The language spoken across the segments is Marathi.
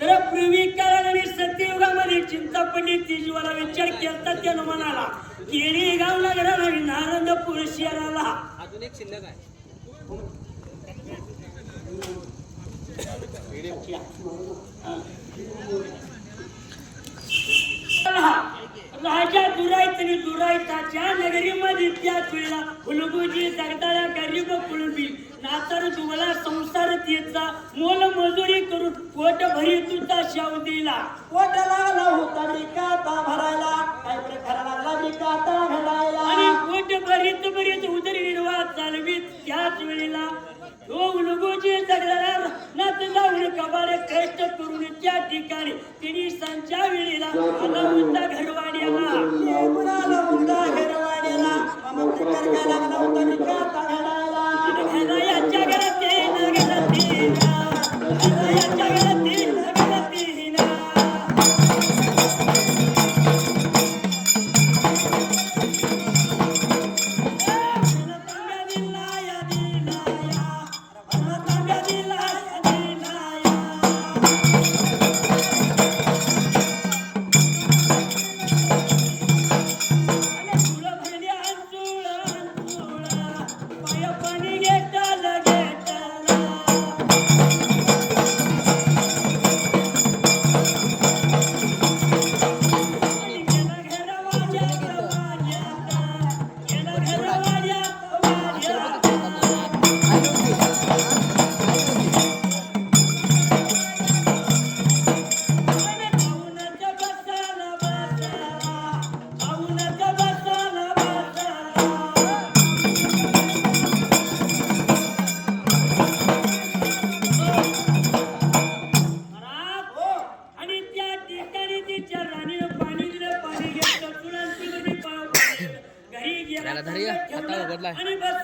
तर पूर्वी आणि सत्ययुगामध्ये चिंता पडली ती जीवाला विचार केला त्यानं म्हणाला केळी गाव लागला आणि नारंग पुरुष आला अजून एक शिल्लक आहे राजा दुरायतनी दुरायताच्या नगरीमध्ये त्याच वेळेला फुलगुजी जगदाळ्या गरीब कुळबी नातर तुला संसार तिचा मोल मजुरी करून पोट भरी तुझा शाव दिला. पोटाला आला होता निकाता भरायला. काय प्रकार लागला निकाता घडायला आणि पोट भरीत भरीत उदरनिर्वाह चालवीत त्याच वेळेला तो उलगोजी जगला नात जाऊन कबारे कष्ट करून त्या ठिकाणी तिने सांच्या वेळेला आला होता घरवाड्याला. मुद्दा घरवाड्याला? मग लागला होता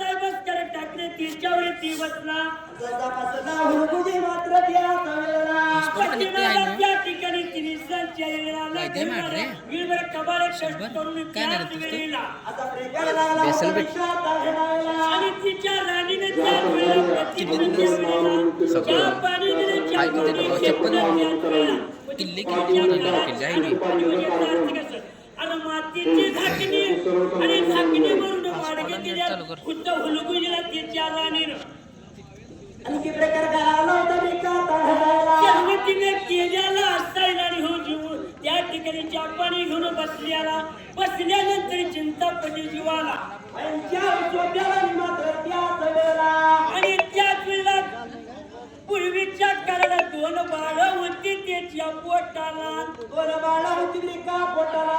आणि बस करत टाकले तिच्यावर ती बसला. मात्र? त्या ठिकाणी तिने? वीरभर कबाडे कष्ट? करून त्याच? वेळेला. आणि तिच्या राणीने त्याच वेळेला. त्याच. किल्ले किल्ले? पाणी म्हणजे मातीची झाकणी. आणि झाकणी प्रकार काय होता केल्याला हो जीव त्या ठिकाणी चहा पाणी घेऊन बसल्याला बसल्यानंतर चिंता पडली जीवाला. मात्र वेळेला आणि त्याच वेळेला पूर्वीच्या काळात दोन बाळ होती त्याच्या पोटाला. दोन बाळा होती का पोटाला?